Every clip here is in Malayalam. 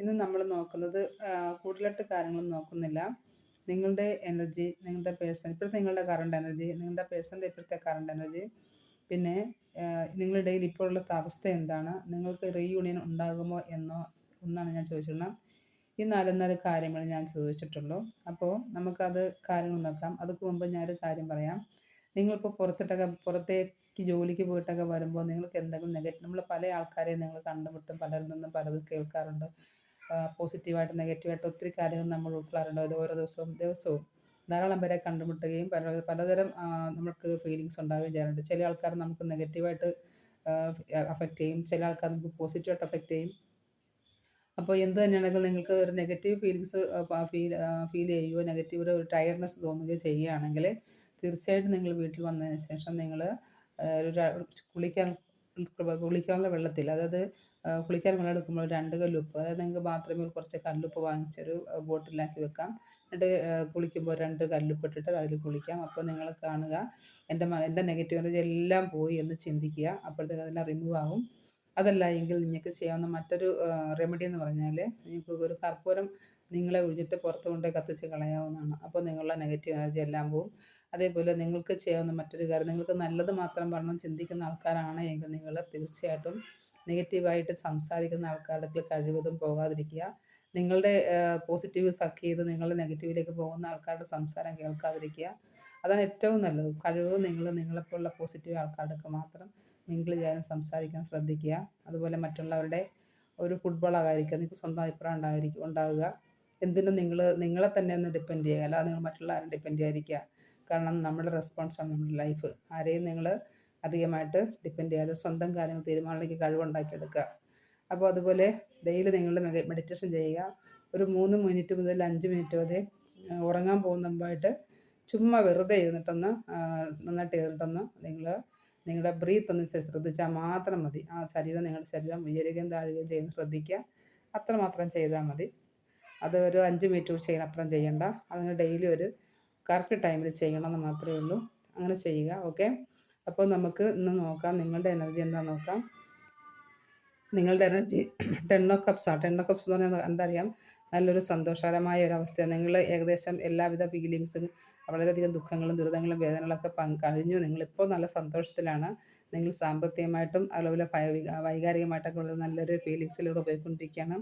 ഇന്ന് നമ്മൾ നോക്കുന്നത് കൂടുതലായിട്ട് കാര്യങ്ങളൊന്നും നോക്കുന്നില്ല. നിങ്ങളുടെ എനർജി നിങ്ങളുടെ പേഴ്സൺ ഇപ്പോഴത്തെ നിങ്ങളുടെ കറണ്ട് എനർജി നിങ്ങളുടെ പേഴ്സന്റെ ഇപ്പോഴത്തെ കറണ്ട് എനർജി പിന്നെ നിങ്ങളുടെ ഇടയിൽ ഇപ്പോഴുള്ള അവസ്ഥ എന്താണ്? നിങ്ങൾക്ക് റീയൂണിയൻ ഉണ്ടാകുമോ എന്നോ എന്നാണ് ഞാൻ ചോദിച്ചിരുന്നത്. ഈ നാല് കാര്യങ്ങൾ ഞാൻ ചോദിച്ചിട്ടുള്ളൂ. അപ്പോൾ നമുക്കത് കാര്യങ്ങൾ നോക്കാം. അതുക്ക് മുമ്പ് ഞാനൊരു കാര്യം പറയാം. നിങ്ങളിപ്പോൾ പുറത്തിട്ടൊക്കെ പുറത്തേക്ക് ജോലിക്ക് പോയിട്ടൊക്കെ വരുമ്പോൾ നിങ്ങൾക്ക് എന്തെങ്കിലും നെഗറ്റീവ് നമ്മൾ പല ആൾക്കാരെയും നിങ്ങൾ കണ്ടുമുട്ടും. പലരിൽ നിന്നും പലതും കേൾക്കാറുണ്ട്. പോസിറ്റീവായിട്ട് നെഗറ്റീവായിട്ട് ഒത്തിരി കാര്യങ്ങൾ നമ്മൾ ഉൾക്കൊള്ളാറുണ്ട്. അത് ഓരോ ദിവസവും ദിവസവും ധാരാളം പേരെ കണ്ടുമുട്ടുകയും പല പലതരം നമുക്ക് ഫീലിങ്സ് ഉണ്ടാകുകയും ചെയ്യാറുണ്ട്. ചില ആൾക്കാർ നമുക്ക് നെഗറ്റീവായിട്ട് അഫക്റ്റ് ചെയ്യും. ചില ആൾക്കാർ നമുക്ക് പോസിറ്റീവായിട്ട് അഫക്റ്റ് ചെയ്യും. അപ്പോൾ എന്ത് തന്നെയാണെങ്കിലും നിങ്ങൾക്ക് ഒരു നെഗറ്റീവ് ഫീലിങ്സ് ഫീൽ ഫീൽ ചെയ്യുകയോ നെഗറ്റീവ് ഒരു ടയർഡ്നെസ് തോന്നുകയോ ചെയ്യുകയാണെങ്കിൽ തീർച്ചയായിട്ടും നിങ്ങൾ വീട്ടിൽ വന്നതിന് ശേഷം നിങ്ങൾ ഒരു കുളിക്കാൻ കുളിക്കാനുള്ള വെള്ളത്തിൽ അതായത് കുളിക്കാൻ വെള്ളം എടുക്കുമ്പോൾ രണ്ട് കല്ലുപ്പ് അതായത് നിങ്ങൾക്ക് ബാത്റൂമിൽ കുറച്ച് കല്ലുപ്പ് വാങ്ങിച്ചൊരു ബോട്ടിലാക്കി വെക്കാം. എന്നിട്ട് കുളിക്കുമ്പോൾ രണ്ട് കല്ലുപ്പ് ഇട്ടിട്ട് അതിൽ കുളിക്കാം. അപ്പോൾ നിങ്ങൾ കാണുക എന്റെ എന്റെ നെഗറ്റീവ് എനർജി എല്ലാം പോയി എന്ന് ചിന്തിക്കുക. അപ്പോഴത്തേക്ക് അതെല്ലാം റിമൂവ് ആകും അതല്ല എങ്കിൽ നിങ്ങൾക്ക് ചെയ്യാവുന്ന മറ്റൊരു റെമഡി എന്ന് പറഞ്ഞാൽ നിങ്ങൾക്ക് ഒരു കർപ്പൂരം നിങ്ങളെ ഒഴിഞ്ഞിട്ട് പുറത്ത് കൊണ്ട് കത്തിച്ച് കളയാവുന്നതാണ്. അപ്പോൾ നിങ്ങളുടെ നെഗറ്റീവ് എനർജി എല്ലാം പോവും. അതേപോലെ നിങ്ങൾക്ക് ചെയ്യാവുന്ന മറ്റൊരു കാര്യം നിങ്ങൾക്ക് നല്ലത് മാത്രം പറഞ്ഞ് ചിന്തിക്കുന്ന ആൾക്കാരാണ് എങ്കിൽ നിങ്ങൾ തീർച്ചയായിട്ടും നെഗറ്റീവായിട്ട് സംസാരിക്കുന്ന ആൾക്കാരുടെ അടുക്കൽ കഴിവതും പോകാതിരിക്കുക. നിങ്ങളുടെ പോസിറ്റീവ് സക്ക് ചെയ്ത് നിങ്ങളുടെ നെഗറ്റീവിലേക്ക് പോകുന്ന ആൾക്കാരുടെ സംസാരം കേൾക്കാതിരിക്കുക. അതാണ് ഏറ്റവും നല്ലത്. കഴിവ് നിങ്ങൾ നിങ്ങളെപ്പോലുള്ള പോസിറ്റീവ് ആൾക്കാരുടെ മാത്രം മിങ്കിൾ ചെയ്യാനും സംസാരിക്കാൻ ശ്രദ്ധിക്കുക. അതുപോലെ മറ്റുള്ളവരുടെ ഒരു ഫുട്ബോളാകാതിരിക്കുക നിങ്ങൾക്ക് സ്വന്തം അഭിപ്രായം ഉണ്ടായിരിക്കും ഉണ്ടാവുക. എന്തിനും നിങ്ങൾ നിങ്ങളെ തന്നെ ഒന്ന് ഡിപ്പെൻഡ് ചെയ്യുക. അല്ലാതെ നിങ്ങൾ മറ്റുള്ള ആരും ഡിപ്പെൻഡ് ചെയ്യാതിരിക്കുക. കാരണം നമ്മുടെ റെസ്പോൺസാണ് നമ്മുടെ ലൈഫ് ആരെയും നിങ്ങൾ അധികമായിട്ട് ഡിപ്പെൻഡ് ചെയ്യാതെ സ്വന്തം കാര്യങ്ങൾ തീരുമാനങ്ങളിലേക്ക് കഴിവുണ്ടാക്കിയെടുക്കുക. അപ്പോൾ അതുപോലെ ഡെയിലി നിങ്ങൾ മെഡിറ്റേഷൻ ചെയ്യുക. ഒരു മൂന്ന് മിനിറ്റ് മുതൽ അഞ്ച് മിനിറ്റ് വരെ ഉറങ്ങാൻ പോകുന്ന മുമ്പായിട്ട് ചുമ്മാ വെറുതെ ഇരുന്നിട്ടൊന്ന് നന്നായിട്ട് ഇരുന്നിട്ടൊന്ന് നിങ്ങൾ നിങ്ങളുടെ ബ്രീത്ത് ഒന്ന് ശ്രദ്ധിച്ചാൽ മാത്രം മതി. ആ ശരീരം നിങ്ങളുടെ ശരീരം ഉയരുകയും താഴുകയും ചെയ്യുന്ന ശ്രദ്ധിക്കുക. അത്രമാത്രം ചെയ്താൽ മതി. അത് ഒരു അഞ്ച് മിനിറ്റ് ചെയ്യണം. അപ്പുറം ചെയ്യണ്ട. അതിന് ഡെയിലി ഒരു കറക്റ്റ് ടൈമിൽ ചെയ്യണമെന്ന് മാത്രമേ ഉള്ളൂ. അങ്ങനെ ചെയ്യുക. ഓക്കെ അപ്പോൾ നമുക്ക് ഇന്ന് നോക്കാം. നിങ്ങളുടെ എനർജി എന്താണെന്ന് നോക്കാം. നിങ്ങളുടെ എനർജി ടെൻ ഓ കപ്സാണ് ടെൻ ഓ കപ്സ് എന്ന് പറഞ്ഞാൽ എന്തറിയാം നല്ലൊരു സന്തോഷകരമായ ഒരു അവസ്ഥയാണ്. നിങ്ങൾ ഏകദേശം എല്ലാവിധ ഫീലിങ്സും വളരെയധികം ദുഃഖങ്ങളും ദുരിതങ്ങളും വേദനകളൊക്കെ കഴിഞ്ഞു. നിങ്ങളിപ്പോൾ നല്ല സന്തോഷത്തിലാണ്. നിങ്ങൾ സാമ്പത്തികമായിട്ടും അതുപോലെ വൈകാരികമായിട്ടൊക്കെ ഉള്ള നല്ലൊരു ഫീലിങ്സിലൂടെ പോയിക്കൊണ്ടിരിക്കുകയാണ്.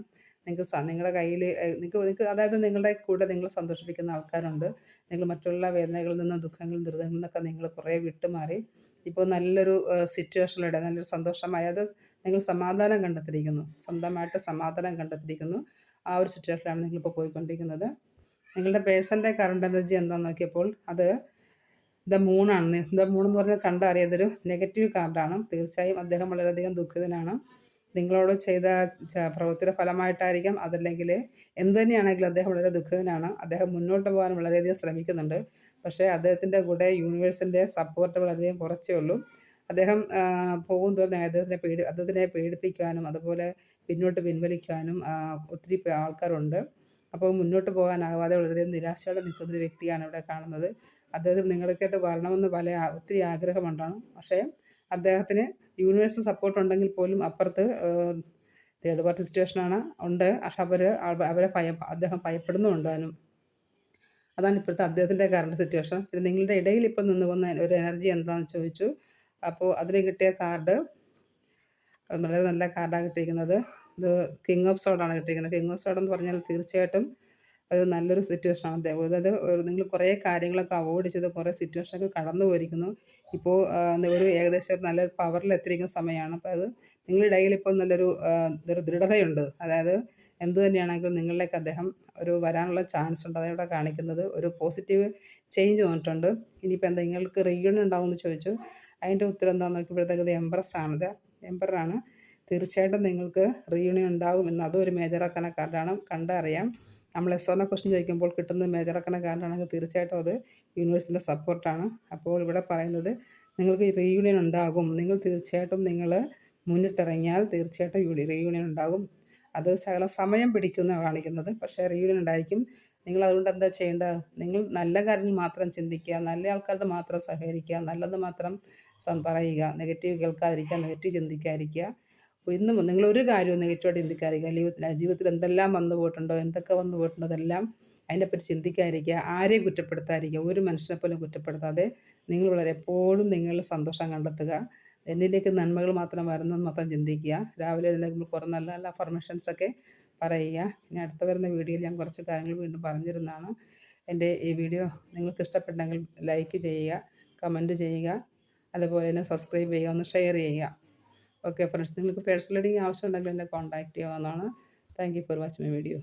നിങ്ങൾക്ക് നിങ്ങളുടെ കയ്യിൽ നിങ്ങൾക്ക് നിങ്ങൾക്ക് അതായത് നിങ്ങളുടെ കൂടെ നിങ്ങളെ സന്തോഷിപ്പിക്കുന്ന ആൾക്കാരുണ്ട്. നിങ്ങൾ മറ്റുള്ള വേദനകളിൽ നിന്നും ദുഃഖങ്ങളും ദുരിതങ്ങളിൽ നിന്നൊക്കെ നിങ്ങൾ കുറേ വിട്ടുമാറി. ഇപ്പോൾ നല്ലൊരു സിറ്റുവേഷനിലൂടെ നല്ലൊരു സന്തോഷമായ. അത് നിങ്ങൾ സമാധാനം കണ്ടെത്തിയിരിക്കുന്നു. സ്വന്തമായിട്ട് സമാധാനം കണ്ടെത്തിയിരിക്കുന്നു. ആ ഒരു സിറ്റുവേഷനിലാണ് നിങ്ങളിപ്പോൾ പോയിക്കൊണ്ടിരിക്കുന്നത്. നിങ്ങളുടെ പേഴ്സന്റെ കറണ്ട് എനർജി എന്താണെന്ന് നോക്കിയപ്പോൾ അത് ദ മൂണാണ് ദ മൂൺ എന്ന് പറഞ്ഞാൽ കണ്ടറിയാതൊരു നെഗറ്റീവ് കാർഡാണ് തീർച്ചയായും അദ്ദേഹം വളരെയധികം ദുഃഖിതനാണ്. നിങ്ങളോട് ചെയ്ത പ്രവൃത്തിയുടെ ഫലമായിട്ടായിരിക്കാം അതല്ലെങ്കിൽ എന്ത് തന്നെയാണെങ്കിലും അദ്ദേഹം വളരെ ദുഃഖിതനാണ്. അദ്ദേഹം മുന്നോട്ട് പോകാൻ വളരെയധികം ശ്രമിക്കുന്നുണ്ട്. പക്ഷേ അദ്ദേഹത്തിന്റെ കൂടെ യൂണിവേഴ്സിന്റെ സപ്പോർട്ട് വളരെയധികം കുറച്ചേ ഉള്ളൂ. അദ്ദേഹം പോകും തോറും അദ്ദേഹത്തിനെ പേടി അദ്ദേഹത്തിനെ പേടിപ്പിക്കാനും അതുപോലെ പിന്നോട്ട് പിൻവലിക്കാനും ഒത്തിരി ആൾക്കാരുണ്ട്. അപ്പോൾ മുന്നോട്ട് പോകാനാവാതെ വളരെയധികം നിരാശയോടെ നിൽക്കുന്ന ഒരു വ്യക്തിയാണ് ഇവിടെ കാണുന്നത്. അദ്ദേഹത്തിന് നിങ്ങളൊക്കെയായിട്ട് വരണമെന്ന് പല ഒത്തിരി ആഗ്രഹമുണ്ടാണ്. പക്ഷേ അദ്ദേഹത്തിന് യൂണിവേഴ്സ് സപ്പോർട്ട് ഉണ്ടെങ്കിൽ പോലും അപ്പുറത്ത് തേർഡ് പാർട്ടി സിറ്റുവേഷനാണ് ഉണ്ട്. പക്ഷെ അവർ അവരെ ഭയ അദ്ദേഹം ഭയപ്പെടുന്നുണ്ട് അതിനും. അതാണ് ഇപ്പോഴത്തെ അദ്ദേഹത്തിന്റെ കറണ്ട് സിറ്റുവേഷൻ പിന്നെ നിങ്ങളുടെ ഇടയിൽ ഇപ്പോൾ നിന്ന് വന്ന ഒരു എനർജി എന്താണെന്ന് ചോദിച്ചു. അപ്പോൾ അതിൽ കിട്ടിയ കാർഡ് വളരെ നല്ല കാർഡാണ് കിട്ടിയിരിക്കുന്നത്. ഇത് കിങ് ഓഫ് സോഡാണ് കിട്ടിയിരിക്കുന്നത്. കിങ് ഓഫ് സോഡ് എന്ന് പറഞ്ഞാൽ തീർച്ചയായിട്ടും അത് നല്ലൊരു സിറ്റുവേഷനാണ് അതായത് നിങ്ങൾ കുറേ കാര്യങ്ങളൊക്കെ അവോയ്ഡ് ചെയ്ത് കുറേ സിറ്റുവേഷനൊക്കെ കടന്നു പോയിരിക്കുന്നു. ഇപ്പോൾ ഒരു ഏകദേശം നല്ലൊരു പവറിൽ എത്തിയിരിക്കുന്ന സമയമാണ്. അപ്പോൾ അത് നിങ്ങളുടെ ഇടയിൽ ഇപ്പോൾ നല്ലൊരു ദൃഢതയുണ്ട്. അതായത് എന്ത് തന്നെയാണെങ്കിലും നിങ്ങളിലേക്ക് അദ്ദേഹം ഒരു വരാനുള്ള ചാൻസ് ഉണ്ട്. അതവിടെ കാണിക്കുന്നത്. ഒരു പോസിറ്റീവ് ചേഞ്ച് വന്നിട്ടുണ്ട്. ഇനിയിപ്പോൾ എന്താ നിങ്ങൾക്ക് റീയൂണിയൻ ഉണ്ടാവുമെന്ന് ചോദിച്ചു. അതിന്റെ ഉത്തരം എന്താണെന്ന് നോക്കിയപ്പോഴത്തേക്ക് ഇത് എംബ്രസ് ആണിത് എംപറാണ് തീർച്ചയായിട്ടും നിങ്ങൾക്ക് റീയൂണിയൻ ഉണ്ടാകും എന്ന് അതും ഒരു മേജറാക്കണ കാർഡാണ് കണ്ടറിയാം. നമ്മൾ എസ് ഓറിനെ ക്വസ്റ്റ്യൻ ചോദിക്കുമ്പോൾ കിട്ടുന്ന മേജറാക്കണ കാർഡാണെങ്കിൽ തീർച്ചയായിട്ടും അത് യൂണിവേഴ്സിന്റെ സപ്പോർട്ടാണ് അപ്പോൾ ഇവിടെ പറയുന്നത് നിങ്ങൾക്ക് റീയൂണിയൻ ഉണ്ടാകും. നിങ്ങൾ തീർച്ചയായിട്ടും നിങ്ങൾ മുന്നിട്ടിറങ്ങിയാൽ തീർച്ചയായിട്ടും റീയൂണിയൻ ഉണ്ടാകും. അത് ശകലം സമയം പിടിക്കുന്ന കാണിക്കുന്നത്. പക്ഷേ റീയൂണിയൻ ഉണ്ടായിരിക്കും. നിങ്ങൾ അതുകൊണ്ട് എന്താ ചെയ്യേണ്ടത്? നിങ്ങൾ നല്ല കാര്യങ്ങൾ മാത്രം ചിന്തിക്കുക നല്ല ആൾക്കാരുടെ മാത്രം സഹകരിക്കുക നല്ലത് മാത്രം പറയുക നെഗറ്റീവ് കേൾക്കാതിരിക്കുക നെഗറ്റീവ് ചിന്തിക്കാതിരിക്കുക. ഇന്നും നിങ്ങളൊരു കാര്യവും നെഗറ്റീവായിട്ട് ചിന്തിക്കാതിരിക്കുക. ജീവിതത്തിൽ ജീവിതത്തിൽ എന്തെല്ലാം വന്നു പോയിട്ടുണ്ടോ എന്തൊക്കെ വന്നു പോയിട്ടുണ്ടോ അതെല്ലാം അതിനെപ്പറ്റി ചിന്തിക്കാതിരിക്കുക. ആരെയും കുറ്റപ്പെടുത്താതിരിക്കുക. ഒരു മനുഷ്യനെ പോലും കുറ്റപ്പെടുത്താതെ നിങ്ങൾ വളരെ എപ്പോഴും നിങ്ങളുടെ സന്തോഷം കണ്ടെത്തുക. എന്നിലേക്ക് നന്മകൾ മാത്രം വരുന്നത് മാത്രം ചിന്തിക്കുക. രാവിലെ എഴുന്നേൽക്കുമ്പോൾ കുറേ നല്ല നല്ല അഫർമേഷൻസ് ഒക്കെ പറയുക. ഇനി അടുത്ത വരുന്ന വീഡിയോയിൽ ഞാൻ കുറച്ച് കാര്യങ്ങൾ വീണ്ടും പറഞ്ഞിരുന്നതാണ്. എന്റെ ഈ വീഡിയോ നിങ്ങൾക്ക് ഇഷ്ടപ്പെട്ടെങ്കിൽ ലൈക്ക് ചെയ്യുക കമന്റ് ചെയ്യുക അതുപോലെ തന്നെ സബ്സ്ക്രൈബ് ചെയ്യുക ഒന്ന് ഷെയർ ചെയ്യുക. ഓക്കെ ഫ്രണ്ട്സ് നിങ്ങൾക്ക് പേഴ്സണൽ റീഡിങ് ആവശ്യമുണ്ടെങ്കിൽ എന്നെ കോൺടാക്റ്റ് ചെയ്യാവുന്നതാണ്. Thank you for watching my video